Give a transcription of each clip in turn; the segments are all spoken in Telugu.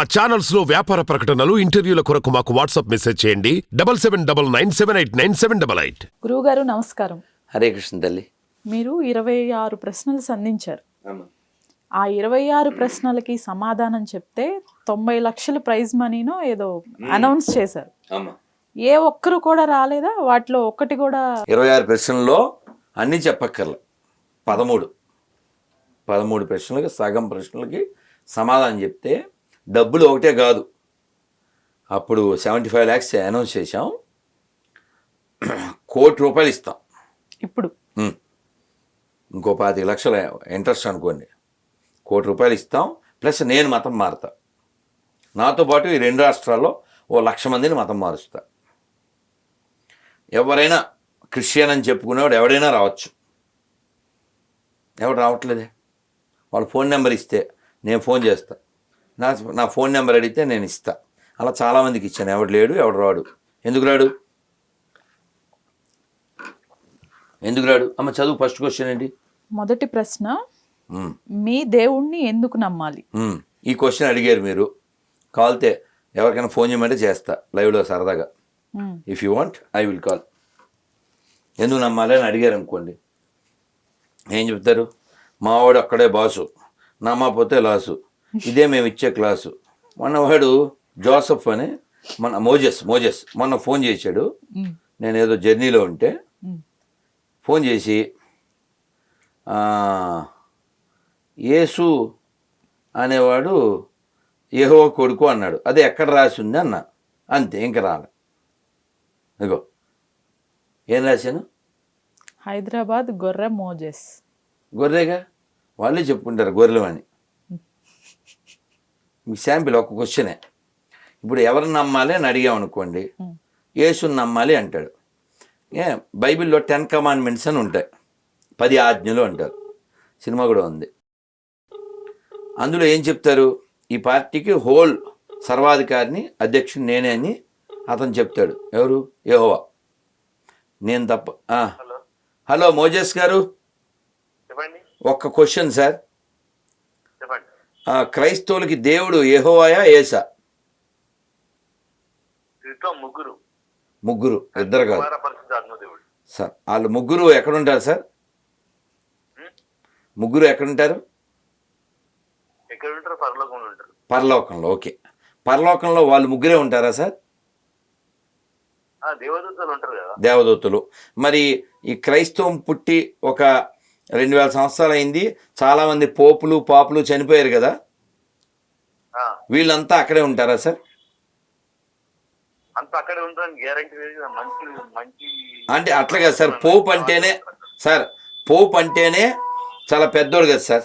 మా ఛానల్స్లో వ్యాపార ప్రకటనలు ఇంటర్వ్యూల కొరకు మాకు వాట్సాప్ మెసేజ్ చేయండి. Double seven double nine seven eight nine seven double eight గురువుగారు నమస్కారం. హరే కృష్ణ తల్లి. మీరు ఇరవై ఆరు ప్రశ్నలు సంధించారు. ఆ ఇరవై ఆరు ప్రశ్నలకి సమాధానం చెప్తే తొంభై లక్షల ప్రైజ్ మనీనో ఏదో అనౌన్స్ చేశారు. ఏ ఒక్కరు కూడా రాలేదా? వాటిలో ఒక్కటి కూడా ఇరవై ఆరు ప్రశ్నల్లో అన్నీ చెప్పక్కర్లే. పదమూడు. పదమూడు ప్రశ్నలకి సగం ప్రశ్నలకి సమాధానం చెప్తే డబ్బులు ఒకటే కాదు. అప్పుడు సెవెంటీ ఫైవ్ ల్యాక్స్ అనౌన్స్ చేశాం. కోటి రూపాయలు ఇస్తాం. ఇప్పుడు. ఇంకో పాతిక లక్షల ఇంట్రెస్ట్ అనుకోండి. కోటి రూపాయలు ఇస్తాం ప్లస్ నేను మతం మారుతా. నాతో పాటు ఈ రెండు రాష్ట్రాల్లో ఓ లక్ష మందిని మతం మారుస్తా. ఎవరైనా క్రిస్టియన్ అని చెప్పుకునేవాడు ఎవడైనా రావచ్చు. ఎవడు రావట్లేదే? వాళ్ళ ఫోన్ నెంబర్ ఇస్తే నేను ఫోన్ చేస్తా. నా నా ఫోన్ నెంబర్ అడిగితే నేను ఇస్తా. అలా చాలామందికి ఇచ్చాను. ఎవడు లేడు ఎవడు రాడు. ఎందుకు రాడు? ఎందుకు రాడు? అమ్మ చదువు ఫస్ట్ క్వశ్చన్ ఏంటి? మొదటి ప్రశ్న మీ దేవుణ్ణి ఎందుకు నమ్మాలి. ఈ క్వశ్చన్ అడిగారు మీరు. కాల్తే ఎవరికైనా ఫోన్ చేయమంటే చేస్తా లైవ్లో సరదాగా. If you want I will call ఎందుకు నమ్మాలి అని అడిగారు అనుకోండి. ఏం చెప్తారు? మావాడు అక్కడే బాసు. నమ్మకపోతే లాసు. ఇదే మేము ఇచ్చే క్లాసు. మొన్న వాడు జోసఫ్ అని మన మోజెస్ మోజెస్. మొన్న ఫోన్ చేశాడు. నేను ఏదో జర్నీలో ఉంటే ఫోన్ చేసి యేసు అనేవాడు ఏహో కొడుకు అన్నాడు. అది ఎక్కడ రాసి ఉంది అన్న. అంతే ఇంక రాలే. ఇగో ఏం రాశాను? హైదరాబాద్ గొర్రె మోజెస్. గొర్రెగా? వాళ్ళే చెప్పుకుంటారు గొర్రెలు అని మీ శాంపిల్ ఒక క్వశ్చనే. ఇప్పుడు ఎవరిని నమ్మాలి అని అడిగామనుకోండి యేసుని నమ్మాలి అంటాడు. ఏ బైబిల్లో టెన్ కమాండ్మెంట్స్ అని ఉంటాయి. పది ఆజ్ఞలు అంటారు. సినిమా కూడా ఉంది. అందులో ఏం చెప్తారు? ఈ పార్టీకి హోల్ సర్వాధికారిని అధ్యక్షుడు నేనే అని అతను చెప్తాడు. ఎవరు? యెహోవా. నేను తప్ప. హలో మోజెస్ గారు. చెప్పండి. ఒక్క క్వశ్చన్ సార్. క్రైస్తవులకి దేవుడు యెహోవాయా ఏసా ముగ్గురు. ముగ్గురు ఇద్దరు కాదు. సార్ వాళ్ళు ముగ్గురు ఎక్కడుంటారు సార్? ముగ్గురు ఎక్కడుంటారు? ఎక్కడ ఉంటారు పరలోకంలో ఉంటారు. పరలోకంలో ఓకే. పరలోకంలో వాళ్ళు ముగ్గురే ఉంటారా సార్? ఆ దేవదూతలు ఉంటారు కదా. దేవదూతలు. మరి ఈ క్రైస్తవం పుట్టి ఒక రెండు వేల సంవత్సరాలు అయింది చాలామంది పోపులు పాపులు చనిపోయారు కదా. వీళ్ళంతా అక్కడే ఉంటారా సార్? అంటే అట్లా కదా సార్. పోప్ అంటేనే సార్ పోప్ అంటేనే చాలా పెద్దోడు కదా సార్.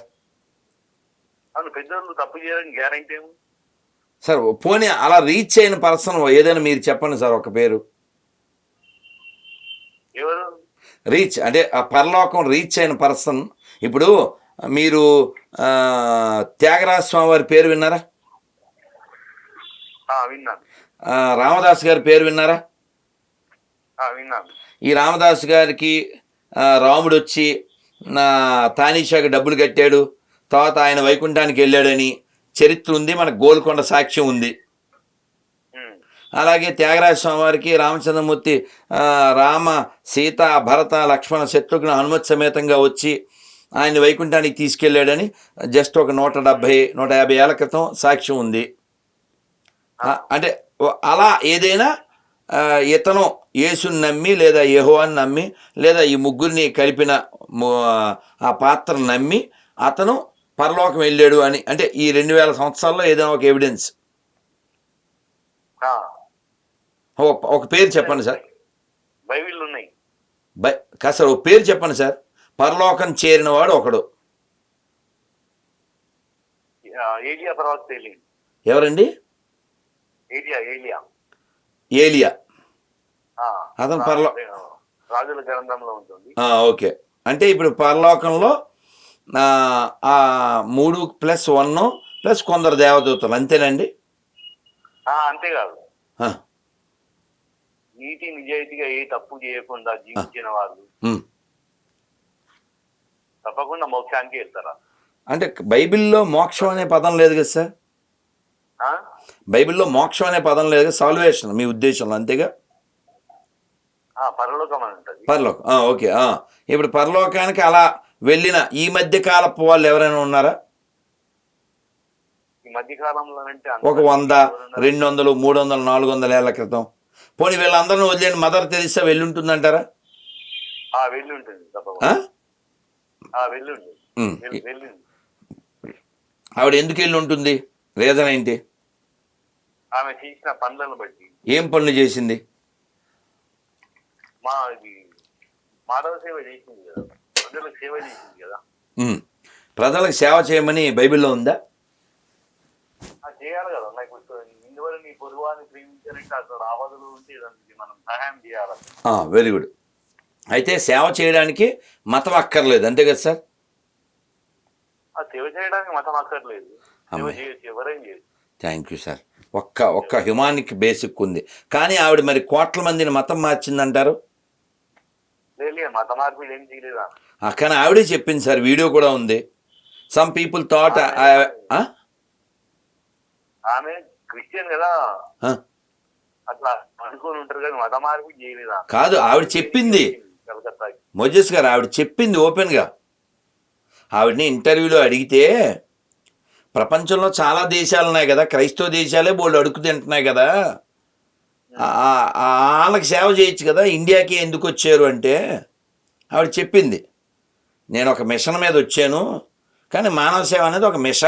సార్ పోనీ అలా రీచ్ అయిన పర్సన్ ఏదైనా మీరు చెప్పండి సార్ ఒక పేరు. ఎవరు? రీచ్ అంటే ఆ పరలోకం రీచ్ అయిన పర్సన్. ఇప్పుడు మీరు త్యాగరాజ స్వామి వారి పేరు విన్నారా? రామదాస్ గారి పేరు విన్నారా? ఈ రామదాస్ గారికి రాముడు వచ్చి నా తానీషాకి డబ్బులు కట్టాడు. తర్వాత ఆయన వైకుంఠానికి వెళ్ళాడని చరిత్ర ఉంది మన గోల్కొండ సాక్ష్యం ఉంది. అలాగే త్యాగరాజ స్వామి వారికి రామచంద్రమూర్తి రామ సీత భరత లక్ష్మణ శత్రుఘ్న హనుమత్ సమేతంగా వచ్చి ఆయన వైకుంఠానికి తీసుకెళ్ళాడని జస్ట్ ఒక నూట డెబ్భై నూట యాభై ఏళ్ళ క్రితం సాక్ష్యం ఉంది. అంటే అలా ఏదైనా ఇతను యేసుని నమ్మి లేదా యెహోవాని నమ్మి లేదా ఈ ముగ్గురిని కలిపిన ఆ పాత్రను నమ్మి అతను పరలోకం వెళ్ళాడు అని అంటే ఈ రెండు వేల సంవత్సరాల్లో ఏదైనా ఒక ఎవిడెన్స్ ఆ, ఒక పేరు చెప్పండి సార్. బైబిల్ ఉన్నాయి సార్ ఒక పేరు చెప్పండి సార్. పరలోకం ఒకడు. ఏలియా తర్వాత తెలియదు ఎవరండి? ఏలియా ఏలియా. ఏలియా. ఆ, అతను పరలో- రాజుల గ్రంథంలో ఉంటుంది. ఓకే. అంటే ఇప్పుడు పరలోకంలో ఆ, మూడు ప్లస్ వన్ ప్లస్ కొందరు దేవదూతలు. అంతేనండి అంతేకాదు. నీతి నిజాయితీగా ఏ తప్పు చేయకుండా జీవించిన వాళ్ళు. తప్పకుండా మోక్షానికి వెళ్తారా? అంటే బైబిల్లో మోక్షం అనే పదం లేదు కదా సార్? ఆ? బైబిల్లో మోక్షం అనే పదం లేదు సాల్వేషన్ మీ ఉద్దేశంలో అంతేగా? ఆ, పరలోకం అని పరలోకం. ఓకే. ఇప్పుడు పరలోకానికి అలా వెళ్ళిన ఈ మధ్య కాలపు వాళ్ళు ఎవరైనా ఉన్నారా? ఒక వంద రెండు వందలు మూడు వందలు నాలుగు వందల ఏళ్ళ క్రితం పోనీ వీళ్ళందరిని వదిలేని మదర్ తెలిసా వెళ్ళి ఉంటుందంటారా ఆ వెళ్ళి ఉంటుంది తప్పకుండా. ఆ? ఆ వెళ్ళి ఉంటుంది ఉమ్. వెళ్ళి వెళ్ళింది ఆవిడ ఎందుకు వెళ్ళి ఉంటుంది రీజన్ ఏంటి? ఆమె చేసిన పనులను బట్టి. ఏం పనులు చేసింది? మా సేవ చేసింది కదా. ప్రజలకు సేవ చేసింది కదా. ప్రజలకు సేవ చేయమని బైబిల్లో ఉందా? చేయాలి కదా. ఇందువల్ల నీ పొరుగువాన్ని ప్రేమించాలంటే అక్కడ ఆపదలు ఉంటే దానికి మనం సహాయం చేయాలి. Very good. అయితే సేవ చేయడానికి మతం అక్కర్లేదు అంతే కదా సార్? ఆ సేవ చేయడానికి మతం అక్కర్లేదు. ఎవరైనా చేయొచ్చు థ్యాంక్ యూ సార్. ఒక్క ఒక్క హ్యుమానిక్ బేసిక్ ఉంది. కానీ ఆవిడ మరి కోట్ల మందిని మతం మార్చిందంటారు? కానీ ఆవిడే చెప్పింది సార్ వీడియో కూడా ఉంది. సమ్ పీపుల్ థాట్ ఆమె క్రిస్టియన్ కదా. అట్లా అనుకుని ఉంటారు కానీ మత మార్పిడి చేయలేదా? కాదు ఆవిడ చెప్పింది. మోజెస్ గారు ఆవిడ చెప్పింది ఓపెన్గా. ఆవిడని ఇంటర్వ్యూలో అడిగితే ప్రపంచంలో చాలా దేశాలు ఉన్నాయి కదా క్రైస్తవ దేశాలే బోళ్ళు అడుగు తింటున్నాయి కదా. వాళ్ళకి సేవ చేయొచ్చు కదా ఇండియాకి ఎందుకు వచ్చారు అంటే ఆవిడ చెప్పింది. నేను ఒక మిషన్ మీద వచ్చాను కానీ మానవ సేవ అనేది ఒక మిష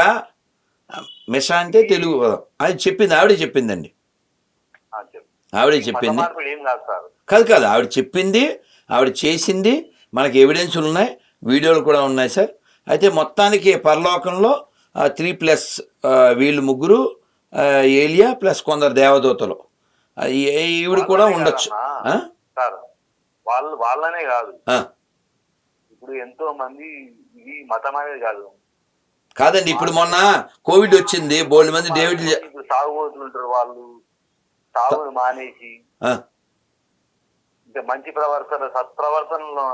మిష అంటే తెలుగు పదం. అది చెప్పింది ఆవిడే చెప్పిందండి. ఆవిడే చెప్పింది. కాదు కాదు ఆవిడ చెప్పింది ఆవిడ చేసింది మనకి ఎవిడెన్స్లు ఉన్నాయి వీడియోలు కూడా ఉన్నాయి సార్. అయితే మొత్తానికి పరలోకంలో త్రీ ప్లస్ వీళ్ళు ముగ్గురు ఏలియా ప్లస్ కొందరు దేవదూతలు. ఈవిడ కూడా ఉండొచ్చు. వాళ్ళు వాళ్ళనే కాదు. ఇప్పుడు ఎంతో మంది ఇది మతం అనేది కాదు. కాదండి ఇప్పుడు మొన్న కోవిడ్ వచ్చింది బోల్డ్ మంది డేవిడ్ ఉంటారు వాళ్ళు సాగులు మానేసి. ఇంకా మంచి ప్రవర్తన సత్ప్రవర్తనలో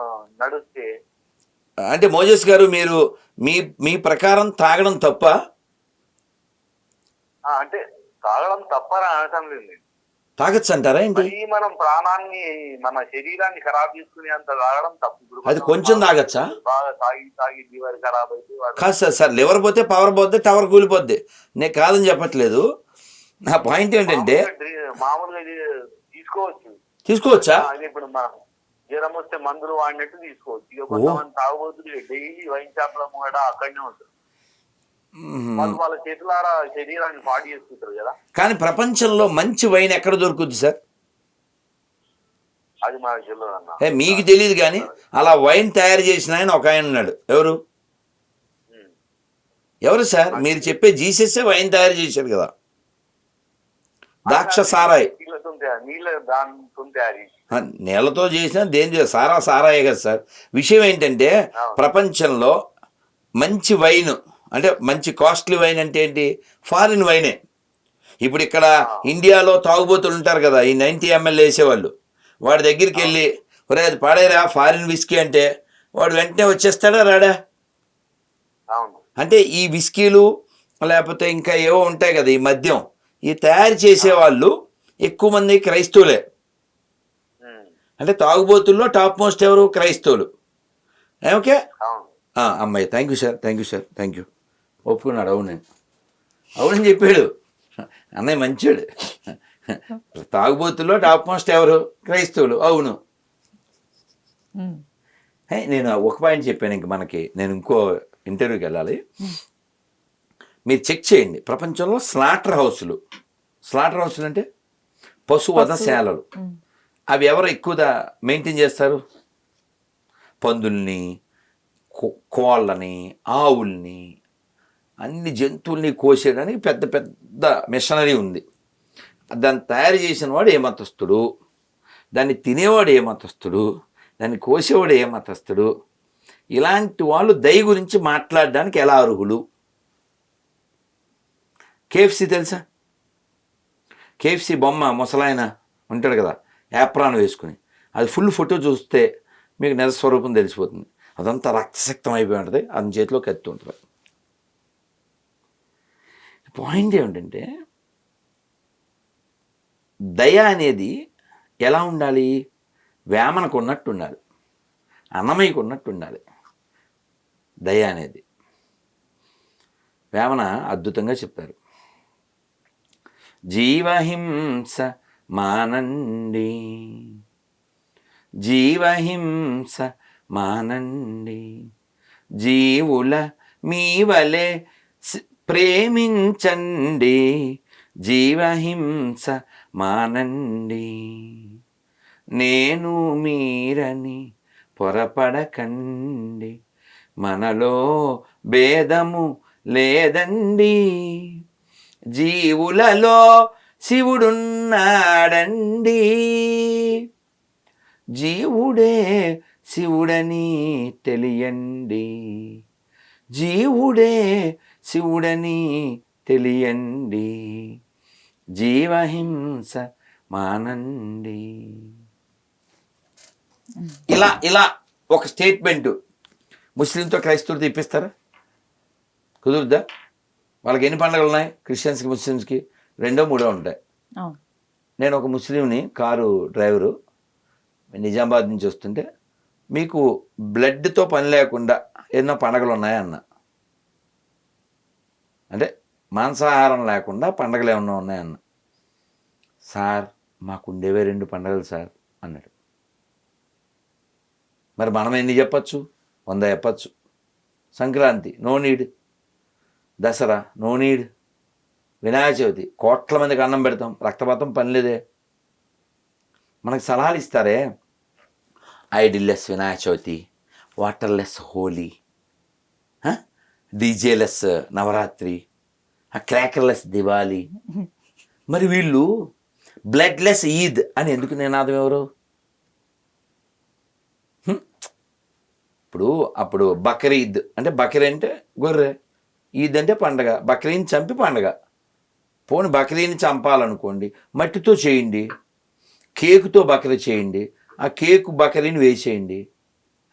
నడిస్తే. అంటే మోజెస్ గారు మీరు మీ మీ ప్రకారం తాగడం తప్ప? అంటే తాగడం తప్పని అనటం లేదు. తాగొచ్చు అంటారా ఏంటి? మరి మనం ప్రాణాన్ని మన శరీరాన్ని ఖరాబ్ చేసుకునే అంత తాగడం తప్పు. ఇప్పుడు అది మనం కొంచెం తాగొచ్చా? బాగా తాగి తాగి లివర్ ఖరాబ్ అయితే వాడు కాదు సార్ సార్ లివర్ పోతే పవర్ పోతే టవర్ కూలిపోద్ది. నేను కాదని చెప్పట్లేదు. నా పాయింట్ ఏంటంటే మామూలుగా డ్రి- మామూలుగా ఇది తీసుకోవచ్చు. తీసుకోవచ్చా? అది ఇప్పుడు మన జ్వరం వస్తే మందులు వాడినట్టు తీసుకోవచ్చు. ఇక కొంతమంది తాగుబోతులు డైలీ వైన్ షాప్లో కూడా అక్కడనే మ్మ్. వాళ్ళు వాళ్ళ చేతులారా శరీరాన్ని పాడు చేసుకుంటారు కదా. కానీ ప్రపంచంలో మంచి వైన్ ఎక్కడ దొరుకుద్ది సార్? అది తెలియదు మీకు తెలియదు కానీ అలా వైన్ తయారు చేసిన ఆయన ఒక ఆయన ఉన్నాడు. ఎవరు. ఎవరు సార్? మీరు చెప్పే జీసస్ఏ వైన్ తయారు చేశారు కదా. ద్రాక్ష సారాయి. నీళ్ళతో చేసిన దేని సారా సారాయే కదా సార్. విషయం ఏంటంటే. ప్రపంచంలో మంచి వైన్ అంటే మంచి కాస్ట్లీ వైన్ అంటే ఏంటి? ఫారిన్ వైనే. ఇప్పుడు ఇక్కడ ఇండియాలో తాగుబోతులు ఉంటారు కదా ఈ నైంటీ ఎంఎల్ వేసేవాళ్ళు. వాడి దగ్గరికి వెళ్ళి ఒరే అది పాడేరా ఫారిన్ విస్కీ అంటే వాడు వెంటనే వచ్చేస్తాడా రాడా? అంటే ఈ విస్కీలు లేకపోతే ఇంకా ఏవో ఉంటాయి కదా ఈ మద్యం ఈ తయారు చేసేవాళ్ళు ఎక్కువ మంది క్రైస్తవులే. అంటే తాగుబోతుల్లో టాప్ మోస్ట్ ఎవరు? క్రైస్తవులు. ఓకే? అమ్మాయి thank you sir thank you sir thank you ఒప్పుకున్నాడు అవునండి అవునని చెప్పాడు. అన్నయ్య మంచోడు. తాగుబోతుల్లో టాప్ మోస్ట్ ఎవరు? క్రైస్తవులు. అవును. నేను ఒక పాయింట్ చెప్పాను ఇంక మనకి. నేను ఇంకో ఇంటర్వ్యూకి వెళ్ళాలి. మీరు చెక్ చేయండి. ప్రపంచంలో స్లాటర్ హౌస్లు. స్లాటర్ హౌస్లు అంటే పశువధశాలలు ఉమ్. అవి ఎవరు ఎక్కువగా మెయింటైన్ చేస్తారు? పందుల్ని కోళ్ళని ఆవుల్ని అన్ని జంతువుల్ని కోసేయడానికి పెద్ద పెద్ద మిషనరీ ఉంది. దాన్ని తయారు చేసిన వాడు ఏ మతస్థుడు? దాన్ని తినేవాడు ఏ మతస్థుడు? దాన్ని కోసేవాడు ఏ మతస్థుడు? ఇలాంటి వాళ్ళు దయ గురించి మాట్లాడడానికి ఎలా అర్హులు? కేఎఫ్సి తెలుసా? కేఎఫ్సి బొమ్మ ముసలాయన ఉంటాడు కదా యాప్రాన్ వేసుకుని. అది ఫుల్ ఫోటో చూస్తే మీకు నిజ స్వరూపం తెలిసిపోతుంది. అదంతా రక్తశక్తం అయిపోయి ఉంటుంది అతని చేతిలో కత్తి ఉంటుంది. పాయింట్ ఏమిటంటే దయ అనేది ఎలా ఉండాలి? వేమనకు ఉన్నట్టు ఉండాలి. అన్నమయ్యకు ఉన్నట్టు ఉండాలి. దయ అనేది. వేమన అద్భుతంగా చెప్పారు. జీవహింస మానండి. జీవహింస మానండి. జీవుల మీ వలె ప్రేమించండి జీవహింస మానండి. నేను మీరని పొరపడకండి మనలో భేదము లేదండి. జీవులలో శివుడున్నాడండి. జీవుడే శివుడని తెలియండి. జీవుడే శివుడని తెలియండి. జీవహింస మానండి. ఇలా ఇలా ఒక స్టేట్మెంట్. ముస్లింతో క్రైస్తవులతో ఇప్పిస్తారా కుదురుద్దా? వాళ్ళకి ఎన్ని పండుగలు ఉన్నాయి? క్రిస్టియన్స్కి ముస్లిమ్స్కి? రెండో మూడో ఉంటాయి. నేను ఒక ముస్లింని కారు డ్రైవరు నిజామాబాద్ నుంచి వస్తుంటే మీకు బ్లడ్తో పని లేకుండా ఎన్నో పండగలు ఉన్నాయా అన్న అంటే మాంసాహారం లేకుండా పండగలు ఏమన్నా ఉన్నాయన్న. సార్ మాకు ఉండేవే రెండు పండగలు సార్ అన్నాడు. మరి మనం ఎన్ని చెప్పచ్చు? వంద చెప్పచ్చు. Sankranti no need. Dasara no need. Vinayaka Chavithi కోట్ల మందికి అన్నం పెడతాం. రక్తపాతం పని లేదే. మనకు సలహాలు ఇస్తారే? Idolless Vinayaka Chavithi waterless Holi DJless Navaratri ఆ క్రాకర్లెస్ దివాళీ. మరి వీళ్ళు బ్లడ్లెస్ ఈద్ అని ఎందుకు నినాదం ఎవరు? ఇప్పుడు అప్పుడు బక్రీద్ అంటే బక్రీ అంటే గొర్రె ఈద్ అంటే పండగ బక్రీని చంపి పండగ. పోని బక్రీని చంపాలనుకోండి మట్టితో చేయండి కేకుతో బకరీ చేయండి ఆ కేకు బకరీని వేసేయండి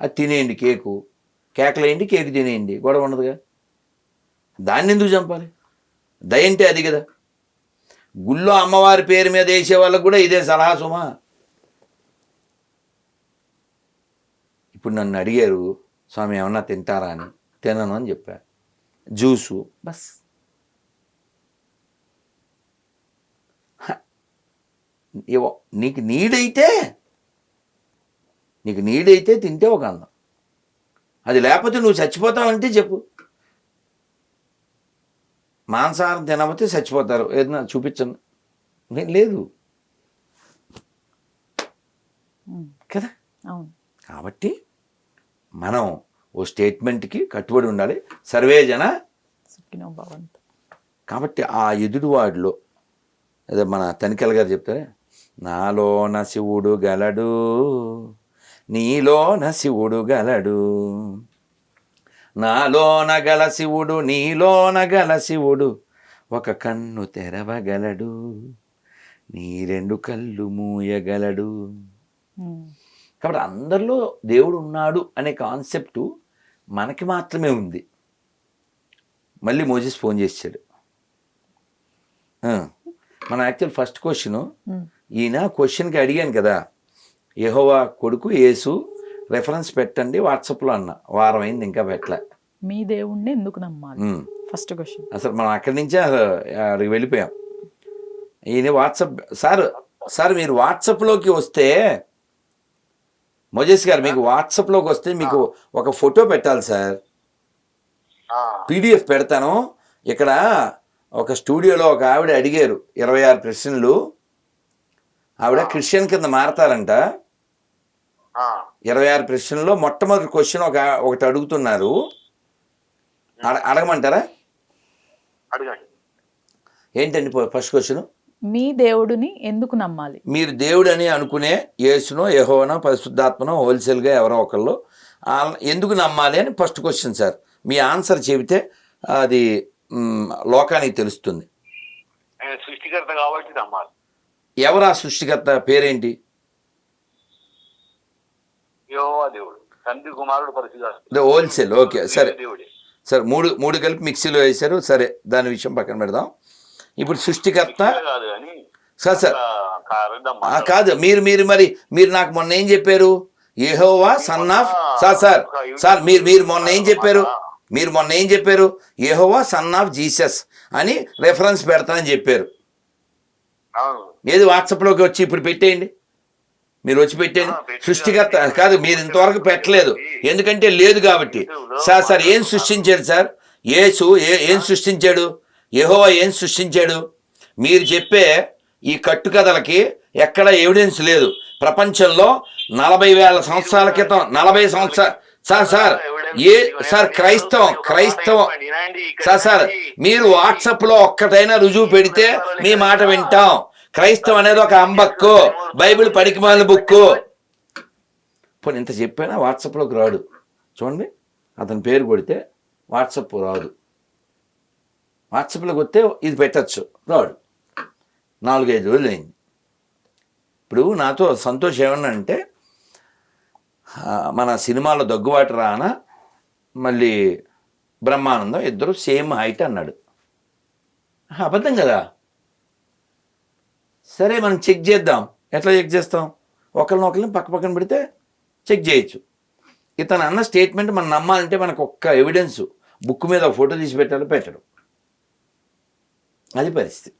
అది తినేయండి కేకు కేకలేయండి కేకు తినేయండి గొడవ ఉండదుగా? దాన్ని ఎందుకు చంపాలి? దయ అంటే అది కదా. గుళ్ళో అమ్మవారి పేరు మీద వేసే వాళ్ళకు కూడా ఇదే సలహా సుమా. ఇప్పుడు నన్ను అడిగారు స్వామి ఏమన్నా తింటారా అని? తినను అని చెప్పా. జ్యూసు. బస్. ఏవో నీకు నీడైతే నీకు నీడైతే తింటే ఒక అందం. అది లేకపోతే నువ్వు చచ్చిపోతావంటే చెప్పు. మాంసాహారం తినకపోతే చచ్చిపోతారు. ఏదైనా చూపించండి లే- లేదు. కదా? కాబట్టి మనం ఓ స్టేట్మెంట్కి కట్టుబడి ఉండాలి. సర్వే జన కాబట్టి ఆ ఎదుటివాడిలో అదే మన తనికెల్ గారు చెప్తారే నాలోన శివుడు గలడు నీలోన శివుడు గలడు నాలోన గల శివుడు నీలోన గల శివుడు ఒక కన్ను తెరవగలడు నీ రెండు కళ్ళు మూయగలడు. కాబట్టి అందరిలో దేవుడు ఉన్నాడు అనే కాన్సెప్టు మనకి మాత్రమే ఉంది. మళ్ళీ మోజెస్ ఫోన్ చేశాడు. మన యాక్చువల్ ఫస్ట్ క్వశ్చన్ ఈయన క్వశ్చన్కి అడిగాను కదా యెహోవా కొడుకు యేసు రెఫరెన్స్ పెట్టండి వాట్సాప్లో అన్న. వారం అయింది ఇంకా పెట్టలే. మీ దేవుణ్ణి ఎందుకు నమ్మాలి. ఫస్ట్ క్వశ్చన్ అసలు మనం అక్కడి నుంచే అక్కడికి వెళ్ళిపోయాం. ఈయన వాట్సాప్ సార్ సార్ మీరు వాట్సాప్లోకి వస్తే మోజేష్ గారు మీకు వాట్సాప్లోకి వస్తే మీకు ఒక ఫోటో పెట్టాలి సార్. ఆ, పీడిఎఫ్ పెడతాను. ఇక్కడ ఒక స్టూడియోలో ఒక ఆవిడ అడిగారు ఇరవై ఆరు ప్రశ్నలు. ఆవిడ క్రిస్టియన్ కింద మారతారంట. ఆ, ఇరవై ఆరు ప్రశ్నల్లో మొట్టమొదటి క్వశ్చన్ ఒక ఒకటి అడుగుతున్నారు. అడ- అడగమంటారా? అడగండి. ఏంటండి ఫస్ట్ క్వశ్చన్? మీ దేవుడిని ఎందుకు నమ్మాలి? మీరు దేవుడు అని అనుకునే యేసునో యెహోవానో పరిశుద్ధాత్మనో హోల్సేల్గా ఎవరో ఒకళ్ళు ఎందుకు నమ్మాలి అని ఫస్ట్ క్వశ్చన్ సార్. మీ ఆన్సర్ చెబితే అది లోకానికి తెలుస్తుంది. సృష్టికర్త కాబట్టి నమ్మాలి. ఎవరు ఆ సృష్టికర్త? పేరేంటి? దేవుడు తండ్రి కుమారుడు హోల్సేల్ ఓకే సరే. సరే మూడు మూడు కలిపి మిక్సీలో వేశారు సరే దాని విషయం పక్కన పెడదాం. ఇప్పుడు సృష్టికర్త కాదు కానీ సార్ సార్. కాదు మీరు మీరు మరి మీరు నాకు మొన్న ఏం చెప్పారు? Jehovah son of sir sir sir మీరు మీరు మొన్న ఏం చెప్పారు? మీరు మొన్న ఏం చెప్పారు? ఏహోవా సన్ ఆఫ్ జీసస్ అని రెఫరెన్స్ పెడతానని చెప్పారు. ఏది వాట్సాప్లోకి వచ్చి ఇప్పుడు పెట్టేయండి. మీరు వచ్చి పెట్టేసి సృష్టికర్త కాదు మీరు ఇంతవరకు పెట్టలేదు. ఎందుకంటే లేదు కాబట్టి. సార్ సార్ ఏం సృష్టించాడు సార్? యేసు ఏ ఏం సృష్టించాడు? యెహోవా ఏం సృష్టించాడు? మీరు చెప్పే ఈ కట్టుకథలకి ఎక్కడ ఎవిడెన్స్ లేదు. ప్రపంచంలో నలభై వేల సంవత్సరాల క్రితం నలభై సంవత్సరాల సార్ సార్ ఏ సార్ క్రైస్తవం క్రైస్తవం సార్ సార్ మీరు వాట్సాప్లో ఒక్కటైనా రుజువు పెడితే మీ మాట వింటాం. క్రైస్తవం అనేది ఒక అంబక్కు బైబిల్ పడికిమాలిన బుక్కు. పోనీ ఇంత చెప్పినా వాట్సాప్లోకి రాడు. చూడండి అతని పేరు కొడితే వాట్సాప్ రాదు. వాట్సాప్లోకి వస్తే ఇది పెట్టచ్చు. రాడు. నాలుగైదు రోజులు అయింది ఇప్పుడు నాతో సంతోష్ ఏమన్నా అంటే మన సినిమాలో దగ్గుబాటు రాన మళ్ళీ బ్రహ్మానందం ఇద్దరు సేమ్ హైట్ అన్నాడు. అబద్ధం కదా? సరే మనం చెక్ చేద్దాం. ఎట్లా చెక్ చేస్తాం? ఒకరిని ఒకరిని పక్క పక్కన పెడితే చెక్ చేయొచ్చు. ఇతను అన్న స్టేట్మెంట్ మనం నమ్మాలంటే మనకు ఒక్క ఎవిడెన్స్ బుక్ మీద ఒక ఫోటో తీసి పెట్టాలి పెట్టడం. అది పరిస్థితి.